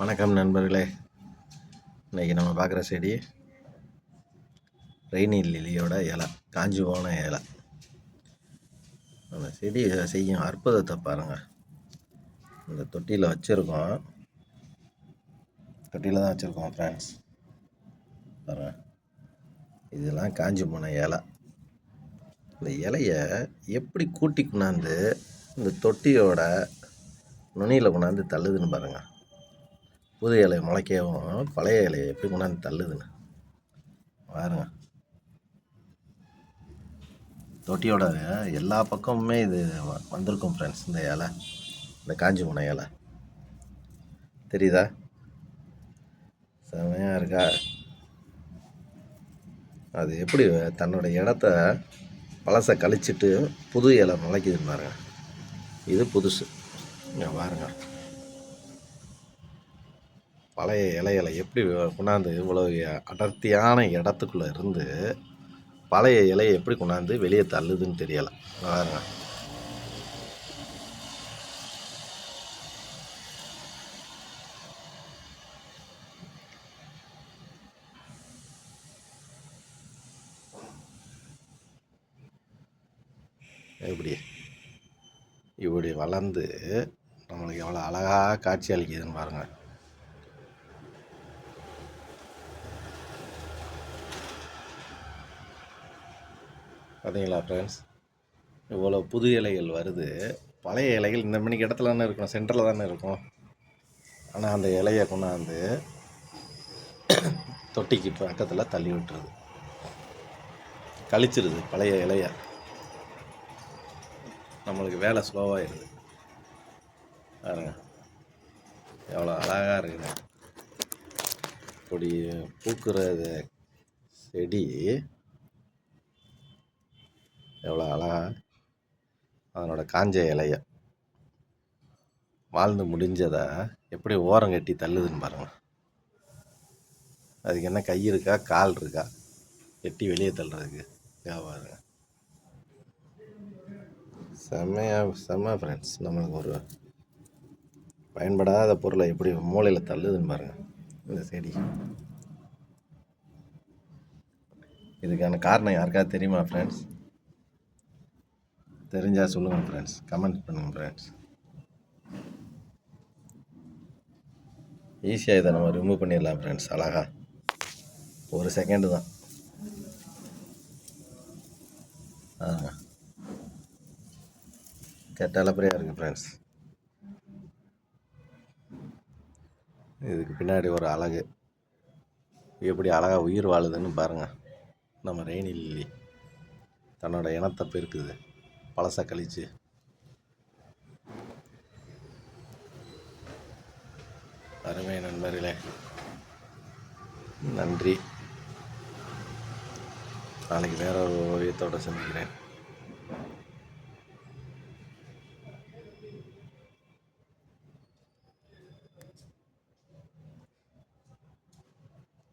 வணக்கம் நண்பர்களே. இன்றைக்கி நம்ம பார்க்குற செடி ரெய்னி லிலியோட இலை காஞ்சி போன இலை. அந்த செடி செய்யும் அற்புதத்தை பாருங்கள் இந்த தொட்டியில் வச்சுருக்கோம். தொட்டியில் தான் வச்சுருக்கோம் ஃப்ரெண்ட்ஸ் பாருங்கள் இதெல்லாம் காஞ்சி போன இலை. இந்த இலையை எப்படி கூட்டி கொண்டாந்து இந்த தொட்டியோட நுனியில் கொண்டாந்து தள்ளுதுன்னு பாருங்கள் புது இலையை முளைக்கவும் பழைய இலையை எப்படி கொண்டாந்து தள்ளுதுன்னு பாருங்க. தொட்டியோட எல்லா பக்கமுமே இது வந்திருக்கும் ஃப்ரெண்ட்ஸ் இந்த இலை இந்த காஞ்சி போன இலை. தெரியுதா? செமையாக இருக்கா? அது எப்படி தன்னோட இடத்த பழசை கழிச்சிட்டு புது இலை முளைக்குதுன்னு பாருங்க. இது புதுசு. இங்கே பாருங்கள் பழைய இலைகளை எப்படி கொண்டாந்து இவ்வளோ அடர்த்தியான இடத்துக்குள்ளே இருந்து பழைய இலையை எப்படி கொண்டாந்து வெளியே தள்ளுதுன்னு தெரியலை. பாருங்க எப்படி இப்படி வளர்ந்து நம்மளுக்கு எவ்வளோ அழகாக காட்சி அளிக்குதுன்னு பாருங்கள் பார்த்தீங்களா ஃப்ரெண்ட்ஸ் இவ்வளோ புது இலைகள் வருது. பழைய இலைகள் இந்த மணிக்கு இடத்துல தானே இருக்கும் சென்டரில் தானே இருக்கும் ஆனால் அந்த இலையை கொண்டாந்து தொட்டிக்கு பக்கத்தில் தள்ளி விட்டுருது. கழிச்சிருது பழைய இலைய. நம்மளுக்கு வேலை ஸ்லோவாகிடுது பாருங்க. எவ்வளோ அழகாக இருக்குது இப்படி பூக்குறது செடி எவ்வளோ அழகா? அதனோட காஞ்ச இலைய வாழ்ந்து முடிஞ்சதை எப்படி ஓரம் கட்டி தள்ளுதுன்னு பாருங்கள் அதுக்கு என்ன கை இருக்கா? கால் இருக்கா? கட்டி வெளியே தள்ளுறதுக்கு பாருங்க செம்மையா செம்ம ஃப்ரெண்ட்ஸ் நம்மளுக்கு ஒரு பயன்படாத பொருளை எப்படி மூளையில் தள்ளுதுன்னு பாருங்க. இந்த செடி. இதுக்கான காரணம் யாருக்காவது தெரியுமா ஃப்ரெண்ட்ஸ் தெரிஞ்சால் சொல்லுங்கள் ஃப்ரெண்ட்ஸ் கமெண்ட் பண்ணுங்கள் ஃப்ரெண்ட்ஸ் ஈஸியாக இதை நம்ம ரிமூவ் பண்ணிடலாம் ஃப்ரெண்ட்ஸ் அழகா. ஒரு செகண்டு தான். ஆங்க கெட்டலப்பறையாக இருக்குது ஃப்ரெண்ட்ஸ் இதுக்கு பின்னாடி ஒரு அழகு. எப்படி அழகாக உயிர் வாழுதுன்னு பாருங்கள் நம்ம ரெயின் இல்லி தன்னோட இனத்தை பெருக்குது. பழசை கழிச்சு அருமை நண்பர்களே. நன்றி. நாளைக்கு வேற ஒரு ஓவியத்தோடு சந்திக்கிறேன்.